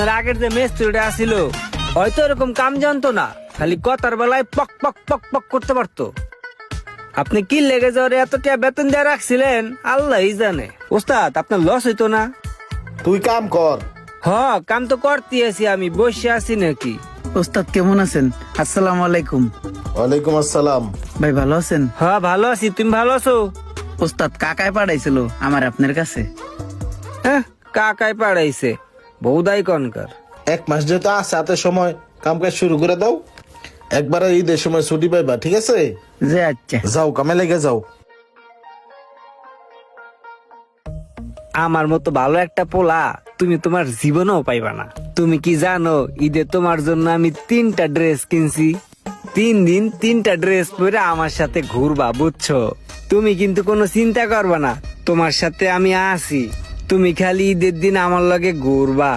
আপনার আগের যে মেস্ত্রিটা আসিল হয়তো এরকম কাম জানতো না খালি কথার বেলায় পক পক পক পক করতে পারতো। আপনি কি লেগে যাওয়ার এতটা বেতন দিয়ে রাখছিলেন আল্লাহই জানে। ওস্তাদ আপনার লস হইতো না। তুই কাম কর। হ কাম তো করতে আছি আমি বসে আছি নাকি। ওস্তাদ কেমন আছেন? আসসালামু আলাইকুম। ওয়ালাইকুম আসসালাম। ভাই ভালো আছেন? হ্যাঁ ভালো আছি তুমি ভালো আছো? ওস্তাদ কাকায় পাঠাইছিল আমার আপনার কাছে। হ্যাঁ কাকায় পাড়াইছে বৌদাই কনকার। এক মাস যেহেতু আছে হাতে সময় কাম কাজ শুরু করে দাও। একবারে ঈদের সময় ছুটি পাইবা ঠিক আছে? যে আচ্ছা। যাও কামে লেগে যাও। আমার মতো ভালো একটা পোলা তুমি তোমার জীবনেও পাইবা না। তুমি কি জানো ঈদে তোমার জন্য আমি তিনটা ড্রেস কিনছি। তিন দিন তিনটা ড্রেস পরে আমার সাথে ঘুরবা বুঝছ? তুমি কিন্তু কোনো চিন্তা করবা না তোমার সাথে আমি আছি। তুমি খালি ঈদের দিন আমার লগে ঘুরবা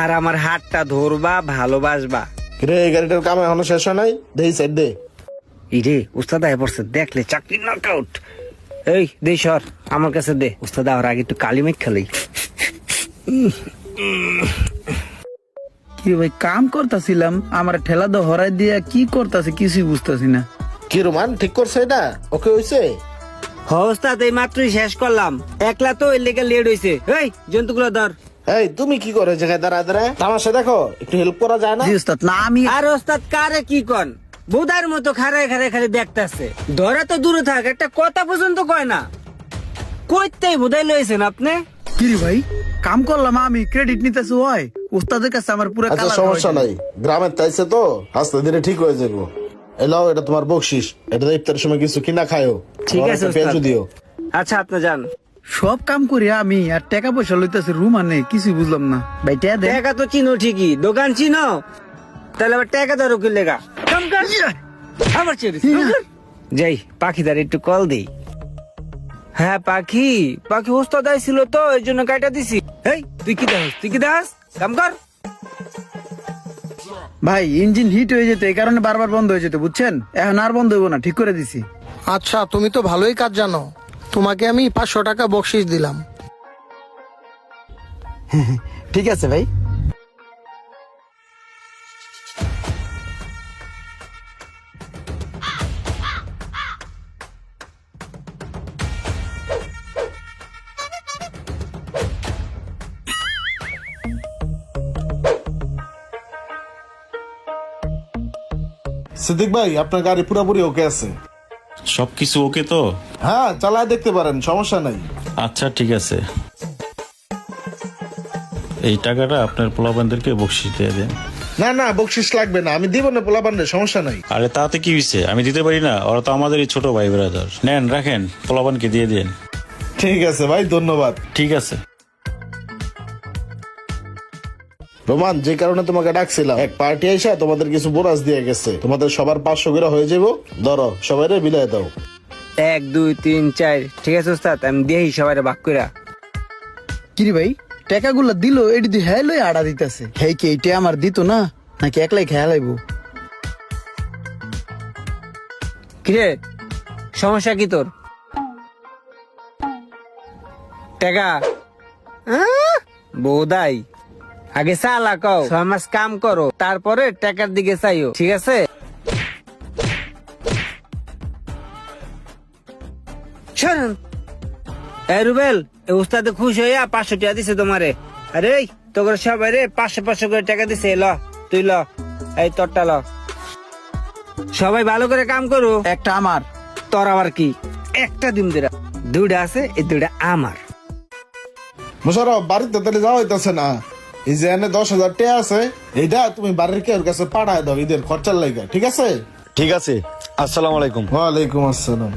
আর আমার হাতটা ধরবা ভালোবাসবা। রে এই গাড়িটার কাম এখনও শেষ হয় নাই? দেই সাইড দে। ইরে উস্তাদ আয় পড়ছে দেখলে চাকরি নক আউট এই দে সর আমার কাছে দে। উস্তাদ আর আগে একটু কালি মেঘ খেলি কি ভাই কাম করতেছিলাম আমার ঠেলা দো হরাই দিয়া কি করতেছে কিছুই বুঝতেছি না। কি রোমান ঠিক করছে এটা? ওকে হইছে? হ উস্তাদ এই মাত্রই শেষ করলাম। একলা তো এর লেগে লেট হইছে। এই জন্তুগুলো ধর। এই তুমি কি করে জায়গায় দাঁড়া দাঁড়া তামাশা দেখো একটু হেল্প করা যায় না? জি ওস্তাদ না আমি আর ওস্তাদ কারে কি কন? বুধার মতো খারায় খারায় খালি দেখতেছে। ধরা তো দূরে থাক একটা কথা পর্যন্ত কয় না। কইতেই বুধাই লইছেন আপনি? কি রে ভাই? কাম করলাম আমি ক্রেডিট নিতেছি হয় ওস্তাদের কাছে আমার পুরো আচ্ছা কালার সমস্যা নাই। গ্রামের তাইছে তো আস্তে ধীরে ঠিক হয়ে যাব এলাও এটা তোমার বকশিস। এটা ইফতারের সময় কিছু কিনা খায়ও। ঠিক আছে দিও। আচ্ছা আপনি যান। সব কাম করি আমি আর টাকা পয়সা লইতেছি রুম আনে কিছুই বুঝলাম না। ভাই টাকা তো চিনো ঠিকই দোকান চিনো। তাহলে আবার টাকা ধরো কি লেগা? আমার যাই পাখিদার একটু কল দেই। হ্যাঁ পাখি। পাখি ওস্তাদ ছিল তো এই জন্য কাটা দিছি। এই তুই কি দেখাস? তুই কি দেখাস? কাম কর। ভাই ইঞ্জিন হিট হয়ে যেত এই কারণে বারবার বন্ধ হয়ে যেত বুঝছেন? এখন আর বন্ধ হইব না ঠিক করে দিছি। আচ্ছা তুমি তো ভালোই কাজ জানো। তোমাকে আমি পাঁচশো টাকা বকশিস দিলাম। ঠিক আছে ভাই। সিদ্দিক ভাই আপনার গাড়ি পুরোপুরি ওকে আছে। সবকিছু ওকে তো? হ্যাঁ চালায় দেখতে পারেন সমস্যা নাই। আচ্ছা ঠিক আছে। এই টাকাটা আপনার পোলাপানদেরকে বকশিস দিয়ে দেন। না না বকশিস লাগবে না আমি দিব না পোলাপান্ডে সমস্যা নাই। আরে তাতে কি হয়েছে আমি দিতে পারি না ওরা তো আমাদেরই ছোট ভাই ব্রাদার নেন রাখেন পোলাপানকে দিয়ে দেন। ঠিক আছে ভাই ধন্যবাদ। ঠিক আছে। রোমান যে কারণে তোমাকে ডাকছিলাম। এক পার্টি এসে তোমাদের কিছু বোনাস দিয়ে গেছে। তোমাদের সবার পাঁচশো করে হয়ে যাব ধরো সবাই বিলাই দাও। এক দুই তিন চার। ঠিক আছে ওস্তাদ আমি দিয়েই সবাই ভাগ কইরা। কি রে ভাই টাকাগুলো দিল এটি দিয়ে হ্যাঁ লই আড়া দিতেছে। হ্যাঁ কি এইটা আমার দিত না? নাকি একলাই খেয়াল আইব কিরে সমস্যা কি তোর? টাকা। আহ, বোধাই আগে চালা কও ছয় মাস কাম করো তারপরে টাকার দিকে চাইও ঠিক আছে? রুবেল এই খুশ হইয়া পাঁচশো টাকা দিছে তোমারে। আরে তোর সবাই রে পাঁচশো পাঁচশো করে টাকা দিছে ল তুই ল এই তোরটা ল। সবাই ভালো করে কাম করো। একটা আমার। তোর আবার কি? একটা দিন দিরা। দুইটা আছে এই দুইটা আমার। মোশারফ বাড়িতে তাহলে যাওয়া হইতেছে না। এই যে এনে দশ হাজার টাকা আছে এইটা তুমি বাড়ির কেউ কাছে পাঠায় দাও ঈদের খরচার লাইগা ঠিক আছে? ঠিক আছে। আসসালামু আলাইকুম। ওয়ালাইকুম আসসালাম।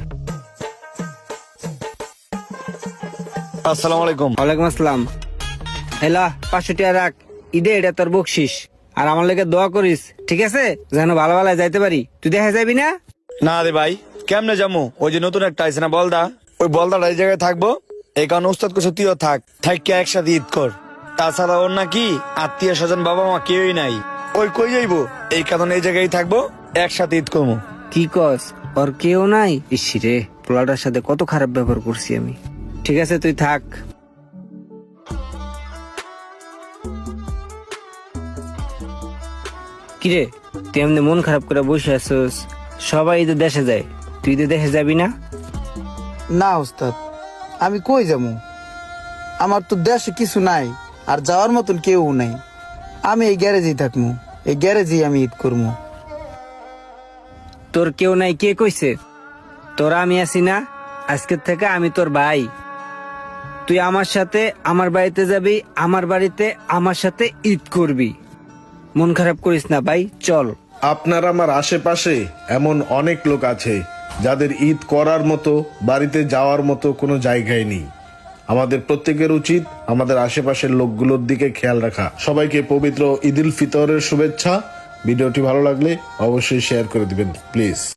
আসসালামু আলাইকুম। ওয়ালাইকুম আসসালাম। হেলা পাঁচশো টাকা রাখ। ঈদে এটা তোর বকশিস। আর আমার লেগে দোয়া করিস ঠিক আছে? যেন ভালো ভালো যাইতে পারি। তুই দেখা যাবি না? না রে ভাই কেমনে যাব ওই যে নতুন একটা আইছে না বলদা? ওই বলদাটা এই জায়গায় থাকব? এই কারণে উস্তাদ কইছে তুইও থাক। থাকি একসাথে ঈদ কর। তাছাড়া ওর নাকি আত্মীয় স্বজন বাবা মা কেউই নাই। ওই কই যাইবো? এই কারণে এই জায়গায় থাকব একসাথে ঈদ করব। কি কস? ওর কেউ নাই? ইসি রে পোলাটার সাথে কত খারাপ ব্যবহার করছি আমি। ঠিক আছে তুই থাক। কিরে তুই এমনি মন খারাপ করে বসে আছিস? সবাই তো দেশে যায়। তুই তো দেশে যাবি না? না ওস্তাদ। আমি কই যাব? আমার তো দেশে কিছু নাই। আর যাওয়ার মতন কেউ নাই। আমি এই গ্যারেজেই থাকব এই গ্যারেজেই আমি ঈদ করব তোর কেউ নাই কে কইছে? তোরা আমি আছি না আজকের থেকে আমি তোর ভাই। তুই আমার সাথে আমার বাড়িতে যাবি আমার বাড়িতে আমার সাথে ঈদ করবি। মন খারাপ করিস না ভাই চল। আপনার আমার আশেপাশে এমন অনেক লোক আছে যাদের ঈদ করার মতো বাড়িতে যাওয়ার মতো কোনো জায়গায় নেই। আমাদের প্রত্যেকের উচিত আমাদের আশেপাশের লোকগুলোর দিকে খেয়াল রাখা। সবাইকে পবিত্র ঈদুল ফিতরের শুভেচ্ছা। ভিডিওটি ভালো লাগলে অবশ্যই শেয়ার করে দিবেন প্লিজ